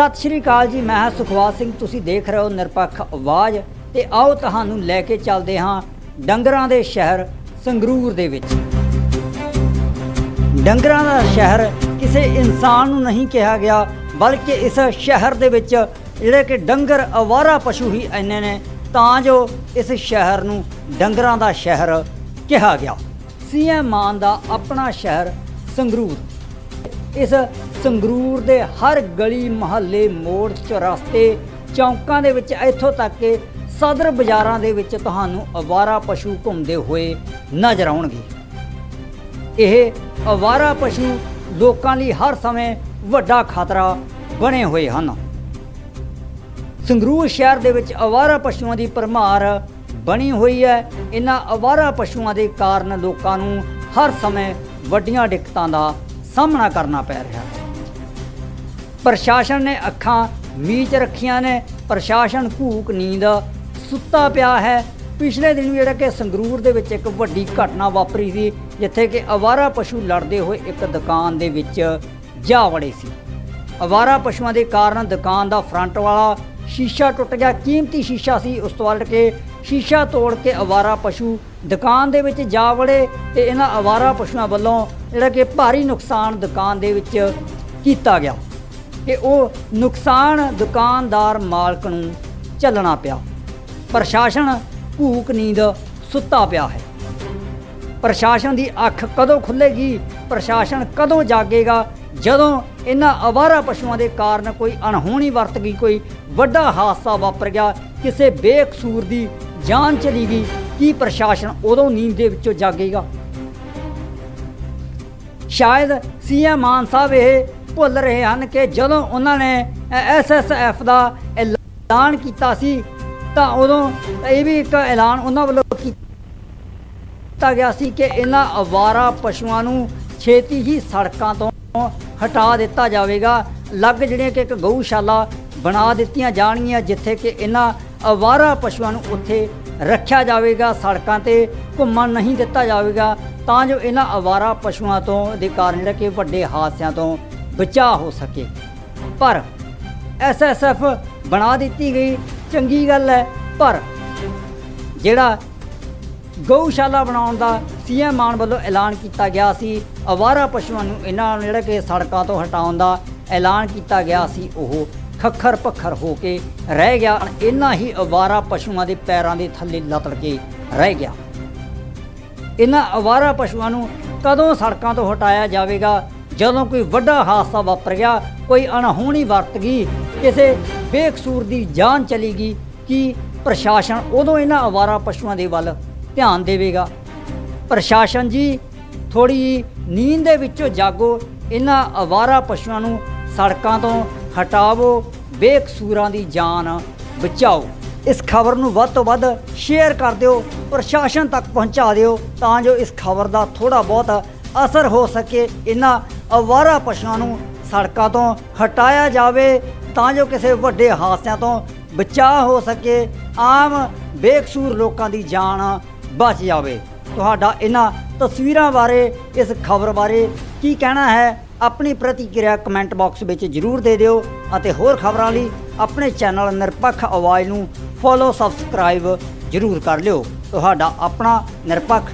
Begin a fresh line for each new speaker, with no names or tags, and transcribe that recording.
ਸਤਿ ਸ਼੍ਰੀ ਅਕਾਲ ਜੀ, ਮੈਂ ਹਾਂ ਸੁਖਵਾਸ ਸਿੰਘ, ਤੁਸੀਂ ਦੇਖ ਰਹੇ ਹੋ ਨਿਰਪੱਖ ਆਵਾਜ਼ ਤੇ ਆਓ ਤੁਹਾਨੂੰ ਲੈ ਕੇ ਚੱਲਦੇ ਹਾਂ ਡੰਗਰਾਂ ਦੇ ਸ਼ਹਿਰ ਸੰਗਰੂਰ ਦੇ ਵਿੱਚ। ਡੰਗਰਾਂ ਦਾ ਸ਼ਹਿਰ ਕਿਸੇ ਇਨਸਾਨ ਨੂੰ ਨਹੀਂ ਕਿਹਾ ਗਿਆ, ਬਲਕਿ ਇਸ ਸ਼ਹਿਰ ਦੇ ਵਿੱਚ ਜਿਹੜੇ ਕਿ ਡੰਗਰ ਅਵਾਰਾ ਪਸ਼ੂ ਹੀ ਇੰਨੇ ਨੇ, ਤਾਂ ਜੋ ਇਸ ਸ਼ਹਿਰ ਨੂੰ ਡੰਗਰਾਂ ਦਾ ਸ਼ਹਿਰ ਕਿਹਾ ਗਿਆ। ਸੀਐਮ ਮਾਨ ਦਾ ਆਪਣਾ ਸ਼ਹਿਰ ਸੰਗਰੂਰ। ਇਸ ਸੰਗਰੂਰ ਦੇ ਹਰ ਗਲੀ ਮੁਹੱਲੇ ਮੋੜ ਚੌਰਸਤੇ ਚੌਂਕਾਂ ਦੇ ਵਿੱਚ ਇੱਥੋਂ ਤੱਕ ਕਿ ਸਦਰ ਬਾਜ਼ਾਰਾਂ ਦੇ ਵਿੱਚ ਤੁਹਾਨੂੰ ਅਵਾਰਾ ਪਸ਼ੂ ਘੁੰਮਦੇ ਹੋਏ ਨਜ਼ਰ ਆਉਣਗੇ। ਇਹ ਅਵਾਰਾ ਪਸ਼ੂ ਲੋਕਾਂ ਲਈ ਹਰ ਸਮੇਂ ਵੱਡਾ ਖਤਰਾ ਬਣੇ ਹੋਏ ਹਨ। ਸੰਗਰੂਰ ਸ਼ਹਿਰ ਦੇ ਵਿੱਚ ਅਵਾਰਾ ਪਸ਼ੂਆਂ ਦੀ ਭਰਮਾਰ ਬਣੀ ਹੋਈ ਹੈ। ਇਹਨਾਂ ਅਵਾਰਾ ਪਸ਼ੂਆਂ ਦੇ ਕਾਰਨ ਲੋਕਾਂ ਨੂੰ ਹਰ ਸਮੇਂ ਵੱਡੀਆਂ ਦਿੱਕਤਾਂ ਦਾ ਸਾਹਮਣਾ ਕਰਨਾ ਪੈ ਰਿਹਾ ਪ੍ਰਸ਼ਾਸਨ ਨੇ ਅੱਖਾਂ ਮੀਚ ਰੱਖੀਆਂ ਨੇ। ਪ੍ਰਸ਼ਾਸਨ ਘੂਕ ਨੀਂਦ ਸੁੱਤਾ ਪਿਆ ਹੈ। ਪਿਛਲੇ ਦਿਨ ਜਿਹੜਾ ਕਿ ਸੰਗਰੂਰ ਦੇ ਵਿੱਚ ਇੱਕ ਵੱਡੀ ਘਟਨਾ ਵਾਪਰੀ ਸੀ, ਜਿੱਥੇ ਕਿ ਅਵਾਰਾ ਪਸ਼ੂ ਲੜਦੇ ਹੋਏ ਇੱਕ ਦੁਕਾਨ ਦੇ ਵਿੱਚ ਜਾ ਵੜੇ ਸੀ। ਅਵਾਰਾ ਪਸ਼ੂਆਂ ਦੇ ਕਾਰਨ ਦੁਕਾਨ ਦਾ ਫਰੰਟ ਵਾਲਾ ਸ਼ੀਸ਼ਾ ਟੁੱਟ ਗਿਆ। ਕੀਮਤੀ ਸ਼ੀਸ਼ਾ ਸੀ। ਉਸ ਤੋਂ ਬਾਅਦ ਕੇ ਸ਼ੀਸ਼ਾ ਤੋੜ ਕੇ ਅਵਾਰਾ ਪਸ਼ੂ ਦੁਕਾਨ ਦੇ ਵਿੱਚ ਜਾ ਵੜੇ ਤੇ ਇਹਨਾਂ ਅਵਾਰਾ ਪਸ਼ੂਆਂ ਵੱਲੋਂ ਜਿਹੜਾ ਕਿ ਭਾਰੀ ਨੁਕਸਾਨ ਦੁਕਾਨ ਦੇ ਵਿੱਚ ਕੀਤਾ ਗਿਆ ਕਿ ਉਹ ਨੁਕਸਾਨ ਦੁਕਾਨਦਾਰ ਮਾਲਕ ਨੂੰ ਝੱਲਣਾ ਪਿਆ। ਪ੍ਰਸ਼ਾਸਨ ਭੂਕ ਨੀਂਦ ਸੁੱਤਾ ਪਿਆ ਹੈ। ਪ੍ਰਸ਼ਾਸਨ ਦੀ ਅੱਖ ਕਦੋਂ ਖੁੱਲੇਗੀ ਪ੍ਰਸ਼ਾਸਨ ਕਦੋਂ ਜਾਗੇਗਾ? ਜਦੋਂ ਇਹਨਾਂ ਅਵਾਰਾ ਪਸ਼ੂਆਂ ਦੇ ਕਾਰਨ ਕੋਈ ਅਣਹੋਣੀ ਵਰਤ ਗਈ ਕੋਈ ਵੱਡਾ ਹਾਦਸਾ ਵਾਪਰ ਗਿਆ, ਕਿਸੇ ਬੇਕਸੂਰ ਦੀ ਜਾਨ ਚਲੀ ਗਈ, ਕੀ ਪ੍ਰਸ਼ਾਸਨ ਉਦੋਂ ਨੀਂਦ ਦੇ ਵਿੱਚੋਂ ਜਾਗੇਗਾ? ਸ਼ਾਇਦ ਸੀਐਮ ਮਾਨ ਸਾਹਿਬ ਇਹ ਭੁੱਲ ਰਹੇ ਹਨ ਕਿ ਜਦੋਂ ਉਹਨਾਂ ਨੇ ਐਸਐਸਐਫ ਦਾ ਐਲਾਨ ਕੀਤਾ ਸੀ, ਤਾਂ ਉਦੋਂ ਇਹ ਵੀ ਇੱਕ ਐਲਾਨ ਉਹਨਾਂ ਵੱਲੋਂ ਕੀਤਾ ਗਿਆ ਸੀ ਕਿ ਇਹਨਾਂ ਅਵਾਰਾ ਪਸ਼ੂਆਂ ਨੂੰ ਛੇਤੀ ਹੀ ਸੜਕਾਂ ਤੋਂ ਹਟਾ ਦਿੱਤਾ ਜਾਵੇਗਾ। ਲੱਗ ਜਿਹੜੀਆਂ ਕਿ ਇੱਕ ਗਊਸ਼ਾਲਾ ਬਣਾ ਦਿੱਤੀਆਂ ਜਾਣਗੀਆਂ, ਜਿੱਥੇ ਕਿ ਇਹਨਾਂ ਅਵਾਰਾ ਪਸ਼ੂਆਂ ਨੂੰ ਉੱਥੇ ਰੱਖਿਆ ਜਾਵੇਗਾ, ਸੜਕਾਂ ਤੇ ਘੁੰਮਣ ਨਹੀਂ ਦਿੱਤਾ ਜਾਵੇਗਾ। ਤਾਂ ਜੋ ਇਹਨਾਂ ਅਵਾਰਾ ਪਸ਼ੂਆਂ ਤੋਂ ਦੇ ਕਾਰਨ ਜਿਹੜਾ ਕਿ ਵੱਡੇ ਹਾਦਸਿਆਂ ਤੋਂ ਬਚਾਅ ਹੋ ਸਕੇ। ਪਰ ਐਸਐਸਐਫ ਬਣਾ ਦਿੱਤੀ ਗਈ, ਚੰਗੀ ਗੱਲ ਹੈ, ਪਰ ਜਿਹੜਾ ਗਊਸ਼ਾਲਾ ਬਣਾਉਣ ਦਾ ਸੀਐਮ ਮਾਨ ਵੱਲੋਂ ਐਲਾਨ ਕੀਤਾ ਗਿਆ ਸੀ ਅਵਾਰਾ ਪਸ਼ੂਆਂ ਨੂੰ ਇਹਨਾਂ ਨੂੰ ਜਿਹੜਾ ਕਿ ਸੜਕਾਂ ਤੋਂ ਹਟਾਉਣ ਦਾ ਐਲਾਨ ਕੀਤਾ ਗਿਆ ਸੀ, ਉਹ ਖੱਖਰ ਪੱਖਰ ਹੋ ਕੇ ਰਹਿ ਗਿਆ। ਇਹਨਾਂ ਹੀ ਅਵਾਰਾ ਪਸ਼ੂਆਂ ਦੇ ਪੈਰਾਂ ਦੇ ਥੱਲੇ ਲਤੜ ਕੇ ਰਹਿ ਗਿਆ। ਇਹਨਾਂ ਅਵਾਰਾ ਪਸ਼ੂਆਂ ਨੂੰ ਕਦੋਂ ਸੜਕਾਂ ਤੋਂ ਹਟਾਇਆ ਜਾਵੇਗਾ? ਜਦੋਂ ਕੋਈ ਵੱਡਾ ਹਾਦਸਾ ਵਾਪਰ ਗਿਆ, ਕੋਈ ਅਣਹੋਣੀ ਵਰਤ ਗਈ, ਕਿਸੇ ਬੇਕਸੂਰ ਦੀ ਜਾਨ ਚਲੀ ਗਈ, ਕਿ ਪ੍ਰਸ਼ਾਸਨ ਉਦੋਂ ਇਹਨਾਂ ਅਵਾਰਾ ਪਸ਼ੂਆਂ ਦੇ ਵੱਲ ਧਿਆਨ ਦੇਵੇਗਾ? ਪ੍ਰਸ਼ਾਸਨ ਜੀ ਥੋੜੀ ਨੀਂਦ ਦੇ ਵਿੱਚੋਂ ਜਾਗੋ, ਇਹਨਾਂ ਅਵਾਰਾ ਪਸ਼ੂਆਂ ਨੂੰ ਸੜਕਾਂ ਤੋਂ ਹਟਾਵੋ, ਬੇਕਸੂਰਾਂ ਦੀ ਜਾਨ ਬਚਾਓ। ਇਸ ਖਬਰ ਨੂੰ ਵੱਧ ਤੋਂ ਵੱਧ ਸ਼ੇਅਰ ਕਰ ਦਿਓ, ਪ੍ਰਸ਼ਾਸਨ ਤੱਕ ਪਹੁੰਚਾ ਦਿਓ, ਤਾਂ ਜੋ ਇਸ ਖਬਰ ਦਾ ਥੋੜਾ ਬਹੁਤ ਅਸਰ ਹੋ ਸਕੇ। ਇਹਨਾਂ ਅਵਾਰਾ ਪਸ਼ੂਆਂ ਨੂੰ ਸੜਕਾਂ ਤੋਂ ਹਟਾਇਆ ਜਾਵੇ, ਤਾਂ ਜੋ ਕਿਸੇ ਵੱਡੇ ਹਾਦਸਿਆਂ ਤੋਂ ਬਚਾਅ ਹੋ ਸਕੇ। ਆਮ ਬੇਕਸੂਰ ਲੋਕਾਂ ਦੀ ਜਾਨ ਬਚ ਜਾਵੇ। ਤੁਹਾਡਾ ਇਹਨਾਂ ਤਸਵੀਰਾਂ ਬਾਰੇ, ਇਸ ਖਬਰ ਬਾਰੇ ਕੀ ਕਹਿਣਾ ਹੈ, ਆਪਣੀ ਪ੍ਰਤੀਕਿਰਿਆ ਕਮੈਂਟ ਬਾਕਸ ਵਿੱਚ ਜਰੂਰ ਦੇ ਦਿਓ। ਅਤੇ ਹੋਰ ਖਬਰਾਂ ਲਈ ਆਪਣੇ ਚੈਨਲ ਨਿਰਪੱਖ ਆਵਾਜ਼ ਨੂੰ ਫੋਲੋ ਸਬਸਕ੍ਰਾਈਬ ਜਰੂਰ ਕਰ ਲਿਓ। ਤੁਹਾਡਾ ਆਪਣਾ ਨਿਰਪੱਖ